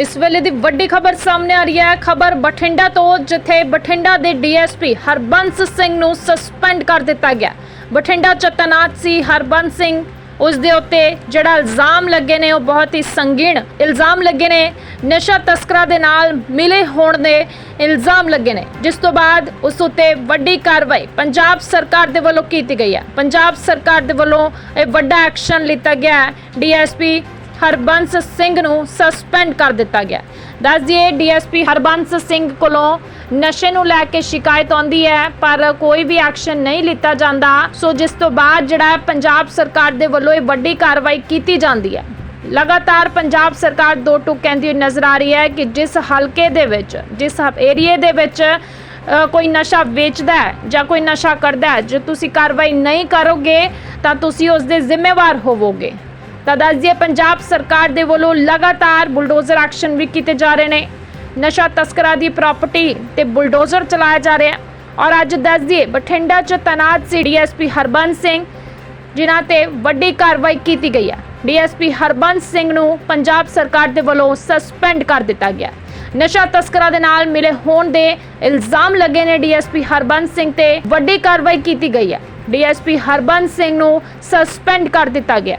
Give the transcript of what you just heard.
ਇਸ ਵੇਲੇ ਦੀ ਵੱਡੀ ਖਬਰ ਸਾਹਮਣੇ ਆ ਰਹੀ ਹੈ। ਖਬਰ ਬਠਿੰਡਾ ਤੋਂ, ਜਿੱਥੇ ਬਠਿੰਡਾ ਦੇ ਡੀਐਸਪੀ ਹਰਬੰਸ ਸਿੰਘ ਨੂੰ ਸਸਪੈਂਡ ਕਰ ਦਿੱਤਾ ਗਿਆ। ਬਠਿੰਡਾ ਚ ਤੈਨਾਤ ਸੀ, ਹਰਬੰਸ ਸਿੰਘ, ਉਸ ਦੇ ਉੱਤੇ ਜਿਹੜਾ ਇਲਜ਼ਾਮ ਲੱਗੇ ਨੇ, ਉਹ ਬਹੁਤ ਹੀ ਸੰਗੀਣ ਇਲਜ਼ਾਮ ਲੱਗੇ ਨੇ। ਨਸ਼ਾ ਤਸਕਰਾਂ ਦੇ ਨਾਲ ਮਿਲੇ ਹੋਣ ਦੇ ਇਲਜ਼ਾਮ ਲੱਗੇ ਨੇ। ਜਿਸ ਤੋਂ ਬਾਅਦ ਉਸ ਉੱਤੇ ਵੱਡੀ ਕਾਰਵਾਈ ਪੰਜਾਬ ਸਰਕਾਰ ਦੇ ਵੱਲੋਂ ਕੀਤੀ ਗਈ ਹੈ। ਪੰਜਾਬ ਸਰਕਾਰ ਦੇ ਵੱਲੋਂ ਇਹ ਵੱਡਾ ਐਕਸ਼ਨ ਲਿੱਤਾ ਗਿਆ ਹੈ। ਡੀਐਸਪੀ ਹਰਬੰਸ ਸਿੰਘ ਨੂੰ ਸਸਪੈਂਡ ਕਰ ਦਿੱਤਾ ਗਿਆ। ਦੱਸ ਦਈਏ, ਡੀਐਸਪੀ ਹਰਬੰਸ ਸਿੰਘ ਕੋਲੋਂ ਨਸ਼ੇ ਨੂੰ ਲੈ ਕੇ ਸ਼ਿਕਾਇਤ ਆਉਂਦੀ ਹੈ, ਪਰ ਕੋਈ ਵੀ ਐਕਸ਼ਨ ਨਹੀਂ ਲਿੱਤਾ ਜਾਂਦਾ। ਸੋ ਜਿਸ ਤੋਂ ਬਾਅਦ ਜਿਹੜਾ ਪੰਜਾਬ ਸਰਕਾਰ ਦੇ ਵੱਲੋਂ ਇਹ ਵੱਡੀ ਕਾਰਵਾਈ ਕੀਤੀ ਜਾਂਦੀ ਹੈ। ਲਗਾਤਾਰ ਪੰਜਾਬ ਸਰਕਾਰ ਦੋ ਟੁਕ ਕਹਿੰਦੀ ਹੋਈ ਨਜ਼ਰ ਆ ਰਹੀ ਹੈ ਕਿ ਜਿਸ ਹਲਕੇ ਦੇ ਵਿੱਚ, ਜਿਸ ਏਰੀਏ ਦੇ ਵਿੱਚ ਕੋਈ ਨਸ਼ਾ ਵੇਚਦਾ ਹੈ ਜਾਂ ਕੋਈ ਨਸ਼ਾ ਕਰਦਾ ਹੈ, ਜੇ ਤੁਸੀਂ ਕਾਰਵਾਈ ਨਹੀਂ ਕਰੋਗੇ, ਤਾਂ ਤੁਸੀਂ ਉਸ ਦੇ ਜ਼ਿੰਮੇਵਾਰ ਹੋਵੋਗੇ। ਤਾਂ ਦੱਸ ਦਈਏ, ਪੰਜਾਬ ਸਰਕਾਰ ਦੇ ਵੱਲੋਂ ਲਗਾਤਾਰ ਬੁਲਡੋਜ਼ਰ ਐਕਸ਼ਨ ਵੀ ਕੀਤੇ ਜਾ ਰਹੇ ਨੇ। ਨਸ਼ਾ ਤਸਕਰਾਂ ਦੀ ਪ੍ਰਾਪਰਟੀ ਤੇ ਬੁਲਡੋਜ਼ਰ ਚਲਾਇਆ ਜਾ ਰਿਹਾ ਔਰ ਅੱਜ ਦੱਸ ਦਈਏ, ਬਠਿੰਡਾ ਚ ਤੈਨਾਤ ਸੀ ਡੀਐਸਪੀ ਹਰਬੰਸ ਸਿੰਘ, ਜਿਨ੍ਹਾਂ ਤੇ ਵੱਡੀ ਕਾਰਵਾਈ ਕੀਤੀ ਗਈ ਹੈ। ਡੀਐਸਪੀ ਹਰਬੰਸ ਸਿੰਘ ਨੂੰ ਪੰਜਾਬ ਸਰਕਾਰ ਦੇ ਵੱਲੋਂ ਸਸਪੈਂਡ ਕਰ ਦਿੱਤਾ ਗਿਆ ਨਸ਼ਾ ਤਸਕਰਾਂ ਦੇ ਨਾਲ ਮਿਲੇ ਹੋਣ ਦੇ ਇਲਜ਼ਾਮ ਲੱਗੇ ਨੇ ਡੀਐਸਪੀ ਹਰਬੰਸ ਸਿੰਘ ਤੇ ਵੱਡੀ ਕਾਰਵਾਈ ਕੀਤੀ ਗਈ ਹੈ। ਡੀਐਸਪੀ ਹਰਬੰਸ ਸਿੰਘ ਨੂੰ ਸਸਪੈਂਡ ਕਰ ਦਿੱਤਾ ਗਿਆ